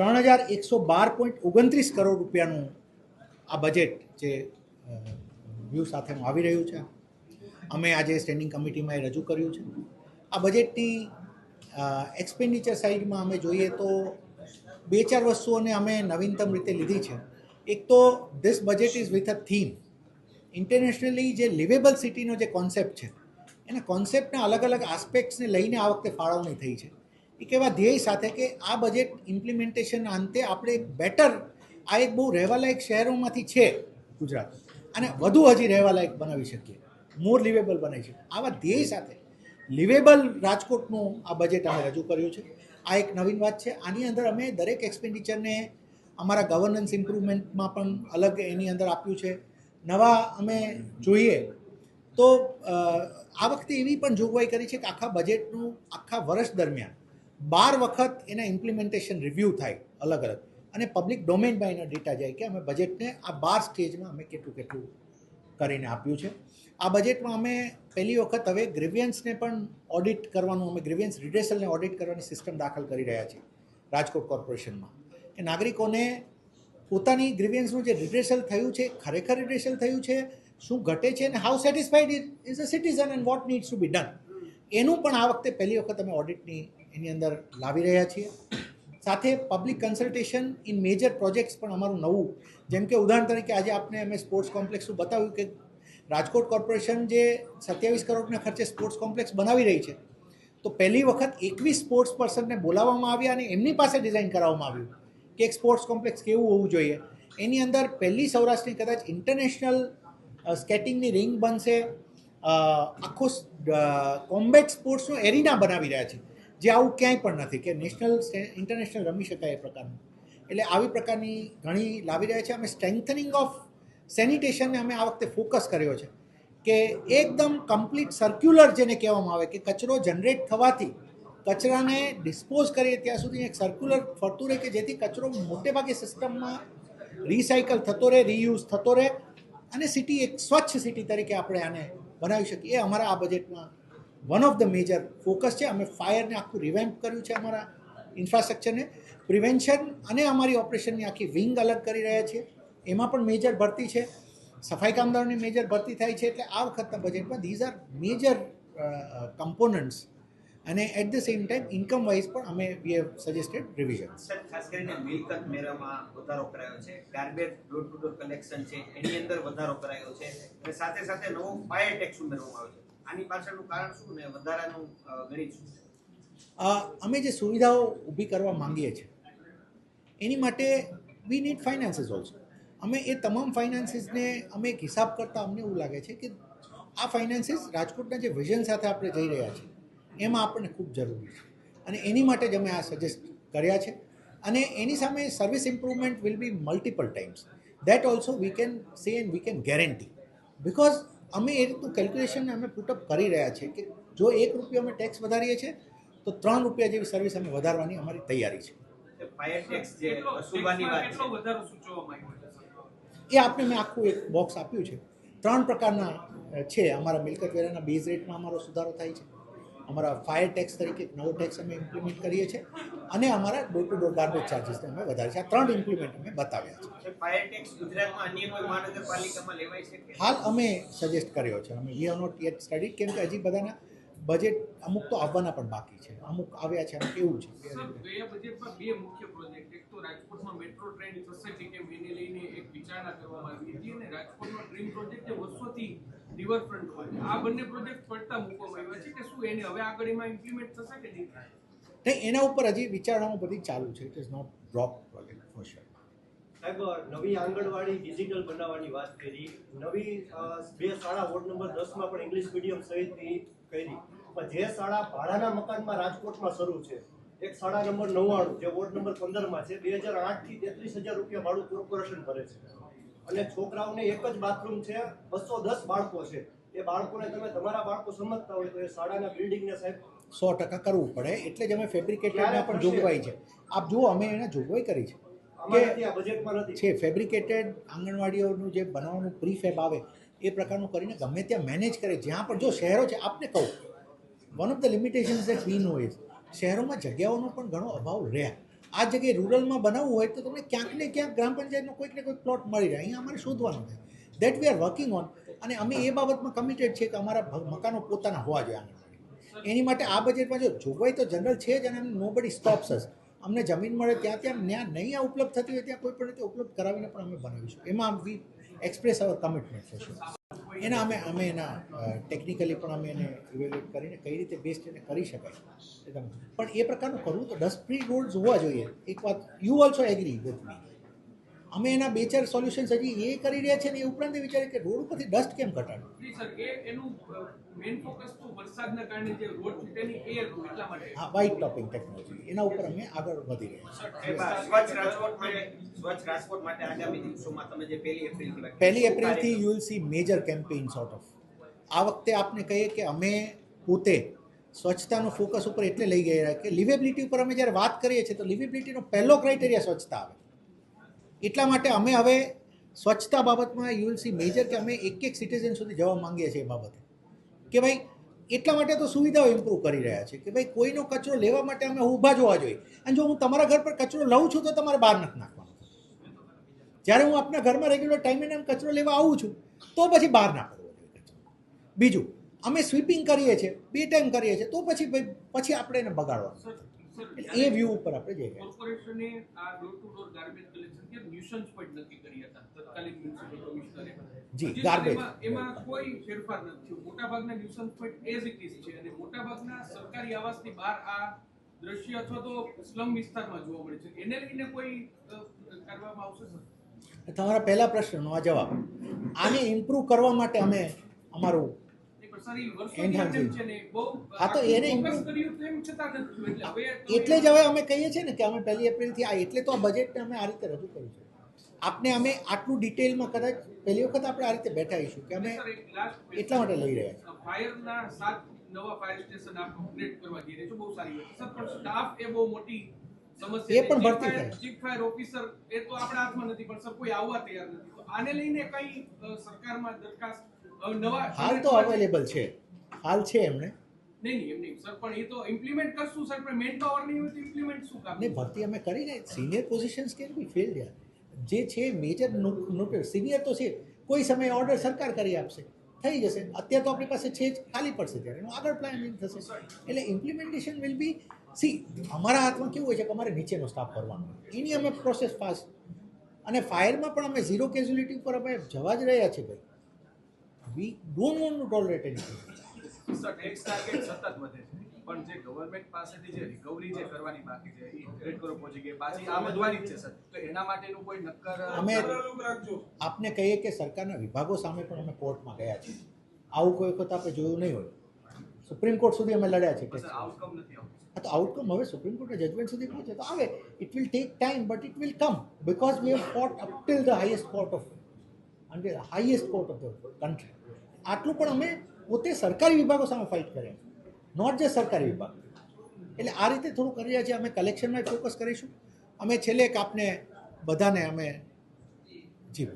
ત્રણ હજાર એકસો બાર પોઈન્ટ ઓગણત્રીસ કરોડ રૂપિયાનું આ બજેટ જે વ્યૂ સાથે આવી રહ્યું છે. અમે આજે સ્ટેન્ડિંગ કમિટીમાં એ રજૂ કર્યું છે. આ બજેટની એક્સપેન્ડિચર સાઇડમાં અમે જોઈએ તો બે ચાર વસ્તુઓને અમે નવીનતમ રીતે લીધી છે. એક તો this budget is with a theme internationally જે લિવેબલ સિટીનો જે કોન્સેપ્ટ છે, એના કોન્સેપ્ટના અલગ અલગ આસ્પેક્ટ્સને લઈને આ વખતે ફાળવણી થઈ છે. એક એવા ધ્યેય સાથે કે આ બજેટ ઇમ્પ્લિમેન્ટેશન અંતે આપણે એક બેટર આ એક બહુ રહેવાલાયક શહેરોમાંથી છે ગુજરાત. અને વધુ હજી રહેવાલાયક બનાવી શકીએ. મોર લિવેબલ બનાવી શકીએ. આવા ધ્યેય સાથે લિવેબલ રાજકોટનું આ બજેટ અમે રજૂ કર્યું છે. આ એક નવીન વાત છે. આની અંદર અમે દરેક એક્સપેન્ડિચરને અમારા ગવર્નન્સ ઇમ્પ્રુવમેન્ટમાં પણ અલગ એની અંદર આપ્યું છે. નવા અમે જોઈએ. તો આ વખતે એવી પણ જોગવાઈ કરી છે કે આખા બજેટનું આખા વર્ષ દરમિયાન બાર વખત એના ઇમ્પ્લિમેન્ટેશન રિવ્યૂ થાય અલગ અલગ. અને પબ્લિક ડોમેનમાં એના ડેટા જાય કે અમે બજેટને આ બાર સ્ટેજમાં અમે કેટલું કેટલું કરીને આપ્યું છે. આ બજેટમાં અમે પહેલી વખત હવે ગ્રેવિયન્સને પણ ઓડિટ કરવાનું, અમે ગ્રેવિયન્સ રિડેસલને ઓડિટ કરવાની સિસ્ટમ દાખલ કરી રહ્યા છીએ રાજકોટ કોર્પોરેશનમાં કે નાગરિકોને પોતાની ગ્રીવિયન્સનું જે રિડ્રેસલ થયું છે, ખરેખર રિડ્રેસલ થયું છે, શું ઘટે છે અને how satisfied is a citizen and what needs to be done એનું પણ આ વખતે પહેલી વખત અમે ઓડિટની એની અંદર લાવી રહ્યા છીએ. સાથે public consultation in major projects પણ અમારું નવું. જેમ કે ઉદાહરણ તરીકે આજે આપને અમે સ્પોર્ટ્સ કોમ્પ્લેક્સનું બતાવ્યું કે રાજકોટ કોર્પોરેશન જે સત્યાવીસ કરોડના ખર્ચે સ્પોર્ટ્સ કોમ્પ્લેક્સ બનાવી રહી છે. તો પહેલી વખત એકવીસ સ્પોર્ટ્સ પર્સનને બોલાવવામાં આવ્યા અને એમની પાસે ડિઝાઇન કરાવવામાં આવ્યું કે એક સ્પોર્ટ્સ કોમ્પ્લેક્સ કેવું હોવું જોઈએ. એની અંદર પહેલી સૌરાષ્ટ્રની કદાચ ઇન્ટરનેશનલ સ્કેટિંગની રિંગ બનશે. આખો આખું કોમ્બેટ સ્પોર્ટ્સનું એરિના બનાવી રહ્યા છે. જે આવું ક્યાંય પણ નથી કે નેશનલ ઇન્ટરનેશનલ રમી શકાય એ પ્રકારનું. એટલે આવી પ્રકારની ઘણી લાવી રહ્યા છે. અમે સ્ટ્રેન્થનિંગ ઓફ સેનિટેશનને અમે આ વખતે ફોકસ કર્યો છે કે એકદમ કમ્પ્લીટ સર્ક્યુલર જેને કહેવામાં આવે કે કચરો જનરેટ થવાથી કચરાને ડિસ્પોઝ કરીએ ત્યાં સુધી એક સર્ક્યુલર ફરતું રહે કે જેથી કચરો મોટે ભાગે સિસ્ટમમાં રિસાયકલ થતો રહે રીયુઝ થતો રહે અને સિટી એક સ્વચ્છ સિટી તરીકે આપણે આને બનાવી શકીએ. એ અમારા આ બજેટમાં one of the major focus છે, અમે ફાયરને આખું રિવેમ્પ કર્યું છે અમારા ઇન્ફ્રાસ્ટ્રક્ચરને પ્રિવેન્શન અને અમારી ઓપરેશનની આખી વિંગ અલગ કરી રહ્યા છીએ. એમાં પણ મેજર ભરતી છે. સફાઈ કામદારોની મેજર ભરતી થાય છે એટલે આ વખતના બજેટમાં ધીઝ આર મેજર કમ્પોનન્ટ્સ અને at the same time income wise પણ અમે we have suggested revision sir ખાસ કરીને મિલકત મેળામાં વધારો કરાયો છે. Garbage door to door collection છે. એની અંદર વધારો કરાયો છે. અને સાથે સાથે નવો ફાયર ટેક્સ ઉમેરવામાં આવ્યો છે. આની પાછળનું કારણ શું ને વધારાનું ગણિત શું અમે જે સુવિધાઓ ઊભી કરવા માંગીએ છીએ, એની માટે વી નીડ ફાઇનાન્સીસ ઓલ્સો અમે એ તમામ ફાઇનાન્સીસને અમે એક હિસાબ કરતાં અમને એવું લાગે છે કે આ ફાઇનાન્સીસ રાજકોટના જે વિઝન સાથે આપણે જઈ રહ્યા છીએ, એમાં આપણને ખૂબ જરૂરી છે. અને એની માટે જ અમે આ સજેસ્ટ કર્યા છે. અને એની સામે service improvement will be multiple times that also we can say and we can guarantee because અમે એ રીતનું કેલ્ક્યુલેશન અમે પુટઅપ કરી રહ્યા છીએ કે જો એક રૂપિયો અમે ટેક્સ વધારીએ છીએ તો ત્રણ રૂપિયા જેવી સર્વિસ અમે વધારવાની અમારી તૈયારી છે. કે ફાયર ટેક્સ જે કેટલો વસૂલવાની વાત કેટલો છે. વધારો સૂચવવામાં આવ્યો છે? સર? એ આપને મેં આખું એક બોક્સ આપ્યું છે. ત્રણ પ્રકારના છે અમારા મિલકત વેરાના બેઝ રેટમાં અમારો સુધારો થાય છે. અમારા ફાયર ટેક્સ તરીકે નવો ટેક્સ અમે ઇમ્પ્લિમેન્ટ કરીએ છીએ. અને અમારા ડોર ટુ ડોર ગાર્બેજ ચાર્જીસને અમે વધારે છે. આ ત્રણ ઇમ્પ્લિમેન્ટ અમે બતાવ્યા છે. ફાયર ટેક્સ ગુજરાતમાં અન્ય કોઈ મહાનગરપાલિકામાં લેવાય છે હાલ અમે સજેસ્ટ કર્યો છે. અમે we have not yet study કેમ કે હજી બધાના બજેટ અમુક તો આવવાના પણ બાકી છે. અમુક આવ્યા છે. અમુક એવું છે. ગયા બજેટમાં બે મુખ્ય પ્રોજેક્ટ એક તો રાજકોટમાં મેટ્રો ટ્રેન થશે કે કેમ એને લઈને વિચારણા કરવામાં આવી હતી અને રાજકોટમાં ડ્રીમ પ્રોજેક્ટ જે વર્ષોથી રિવરફ્રન્ટ હોય આ બંને પ્રોજેક્ટ પડતા મૂકવામાં આવ્યા છે કે શું એને હવે આગળ એમાં ઇમ્પ્લિમેન્ટ થશે કે નહીં? થાય નહીં એના ઉપર હજી વિચારણાઓ બધી ચાલુ છે. It is not drop project for sure સાહેબ નવી આંગણવાડી ડિજિટલ બનાવવાની વાત કરી. નવી બે શાળા વોર્ડ નંબર દસમાં પણ ઇંગ્લિશ મીડિયમ સહિતની કરી. પણ જે શાળા ભાડાના મકાનમાં રાજકોટમાં શરૂ છે એક શાળા નંબર નવ્વાણું જે વોર્ડ નંબર પંદરમાં છે બે હજાર આઠથી તેત્રીસ હજાર રૂપિયા ભાડું કોર્પોરેશન ભરે છે. અને છોકરાઓને એક જ બાથરૂમ છે બસો દસ બાળકો છે. એ બાળકોને તમે તમારા બાળકો સમજતા હોય તો એ શાળાના બિલ્ડિંગને સાહેબ સો ટકા કરવું પડે. એટલે જ અમે ફેબ્રિકેટેડમાં પણ જોગવાઈ છે. આપ જુઓ અમે એને જોગવાઈ કરી છે. કે આ બજેટમાં છે ફેબ્રિકેટેડ આંગણવાડીઓનું જે બનાવવાનું પ્રીફેબ આવે એ પ્રકારનું કરીને ગમે ત્યાં મેનેજ કરે. જ્યાં પણ જો શહેરો છે આપને કહું one of the limitations that we know is શહેરોમાં જગ્યાઓનો પણ ઘણો અભાવ રહે આ જગ્યાએ રૂરલમાં બનાવવું હોય તો તમને ક્યાંક ને ક્યાંક ગ્રામ પંચાયતનો કોઈક ને કોઈક પ્લોટ મળી રહે. અહીંયા અમારે શોધવાનું છે. That we are working on અને અમે એ બાબતમાં કમિટેડ છે કે અમારા મકાનો પોતાના હોવા જોઈએ એની માટે આ બજેટમાં જો જોગવાઈ તો જનરલ છે જ અને નો બડી સ્ટોપ્સ અસ અમને જમીન મળે ત્યાં ત્યાં ત્યાં નહીં આ ઉપલબ્ધ થતી હોય ત્યાં કોઈ પણ રીતે ઉપલબ્ધ કરાવીને પણ અમે બનાવીશું. એમાં વી એક્સપ્રેસ અવર કમિટમેન્ટ થશે એના અમે અમે એના ટેકનિકલી પણ અમે એને ઇવેલ્યુએટ કરીને કઈ રીતે બેસ્ટ એને કરી શકાય. પણ એ પ્રકારનું કરવું તો ડસ્ટ ફ્રી રોડ્સ હોવા જોઈએ. એક વાત you also agree with me અમે એના બે ચાર સોલ્યુશન્સ હજી એ કરી રહ્યા છે ને એ ઉપરાંત એ વિચારે કે રોડ ઉપરથી ડસ્ટ કેમ ઘટાડવું? સર એ એનું મેઇન ફોકસ તો વરસાદના કારણે જે રોડ છે તેની એર એટલા માટે. હા વાઇટ ટોપિંગ ટેકનોલોજી એના ઉપર અમે આગળ વધી રહ્યા છીએ. સ્વચ્છ રાજકોટ માટે સ્વચ્છ રાજકોટ માટે આગામી દિવસોમાં તમે જે પહેલી એપ્રિલથી વાત પહેલી એપ્રિલથી you will see major campaign sort of આ વખતે આપને કહીએ કે અમે પોતે સ્વચ્છતાનો ફોકસ ઉપર એટલે લઈ ગયા કે લિવેબિલિટી ઉપર અમે જ્યારે વાત કરીએ છીએ તો લિવેબિલિટીનો પહેલો ક્રાઇટેરિયા સ્વચ્છતા આવે. એટલા માટે અમે હવે સ્વચ્છતા બાબતમાં યુ વિલ સી મેજર કે અમે એક એક સિટીઝન સુધી જવા માંગીએ છીએ એ બાબતે. કે ભાઈ એટલા માટે તો સુવિધાઓ ઇમ્પ્રૂવ કરી રહ્યા છે કે ભાઈ કોઈનો કચરો લેવા માટે અમે ઊભા જોવા જોઈએ. અને જો હું તમારા ઘર પર કચરો લઉં છું તો તમારે બહાર નથી નાખવાનો. જ્યારે હું આપણા ઘરમાં રેગ્યુલર ટાઈમે ટાઈમ કચરો લેવા આવું છું તો પછી બહાર ના કરવો જોઈએ કચરો. બીજું અમે સ્વીપિંગ કરીએ છીએ બે ટાઈમ કરીએ છીએ તો પછી ભાઈ પછી આપણે એને બગાડવાનું. એ વ્યૂ ઉપર આપણે જઈ રહ્યા ગાર્બેજ જી, garbage. એમાં કોઈ ફેરફાર નથી મોટાભાગના nuisance point as it is છે અને મોટાભાગના સરકારી આવાસની બહાર આ દ્રશ્ય અથવા તો સ્લમ વિસ્તારમાં જોવા મળે છે. એને લઈને કોઈ કરવામાં આવશે સર? તમારા પહેલા પ્રશ્નનો આ જવાબ. આને ઇમ્પ્રૂવ કરવા માટે અમે અમારું હા, તો એને. એટલે જ હવે અમે કહીએ છીએ ને કે અમે પહેલી એપ્રિલથી આ એટલે તો આ બજેટને અમે આ રીતે રજૂ કર્યું છે આપને અમે આટલું ડિટેલમાં કદાચ પહેલી વખત આપણે આ રીતે બેઠા આવીશું કે અમે એટલા માટે લઈ રહ્યા છીએ ફાયરના સાત નવા ફાયર સ્ટેશન આપ અપગ્રેડ કરવા જઈ રહ્યા છો બહુ સારી વાત સર પણ સ્ટાફ એ બહુ મોટી સમસ્યા એ પણ. ભરતી થાય. ચીફ ફાયર ઓફિસર એ તો આપણા હાથમાં નથી પણ સર કોઈ આવવા તૈયાર નથી તો આને લઈને કઈ સરકારમાં દરખાસ્ત હાલ તો અવેલેબલ છે. હાલ છે એમને. નહીં નહીં એમ નહીં સર પણ એ તો ઇમ્પ્લિમેન્ટ કરશું સર પણ મેન પાવર નહીં હોય તો ઇમ્પ્લિમેન્ટ શું કામ? ને ભરતી અમે senior positions can be filled યાર. જે છે મેજર નોટ સિનિયર તો છે. કોઈ સમયે ઓર્ડર સરકાર કરી આપશે. થઈ જશે. અત્યારે તો આપણી પાસે છે જ ખાલી પડશે ત્યારે. એનું આગળ પ્લાનિંગ થશે. એટલે ઇમ્પ્લિમેન્ટેશન વિલ બી સી અમારા હાથમાં કેવું હોય છે કે અમારે નીચેનો સ્ટાફ કરવાનો એની અમે પ્રોસેસ ફાસ્ટ અને ફાયરમાં પણ અમે ઝીરો કેઝ્યુલિટી ઉપર અમે જવા જ રહ્યા છીએ ભાઈ. We don't want to tolerate any sir tax target સતત વધે છે. પણ જે ગવર્મેન્ટ પાસેથી જે રિકવરી જે કરવાની બાકી છે એ રેડ કરો પહોંચી ગઈ પાછી આ વધવાની જ છે સર. તો એના માટેનું કોઈ નક્કર અમે આપને કહીએ કે સરકારના વિભાગો સામે પણ અમે કોર્ટમાં ગયા છીએ. આવું કોઈ વખત આપણે જોયું નહીં હોય. સુપ્રીમ કોર્ટ સુધી અમે લડ્યા છે સર આઉટકમ નથી આવતું. તો આઉટકમ હવે સુપ્રીમ કોર્ટના જજમેન્ટ સુધી પહોંચે તો આવે. It will take time but it will come because we have fought up till the highest court of અને highest court of the country આટલું પણ અમે પોતે સરકારી વિભાગો સામે ફાઇટ કર્યા નોટ જે સરકારી વિભાગ. એટલે આ રીતે થોડું કરી રહ્યા છીએ. અમે કલેક્શનમાં ફોકસ કરીશું. અમે છેલ્લે એક આપને બધાને અમે જી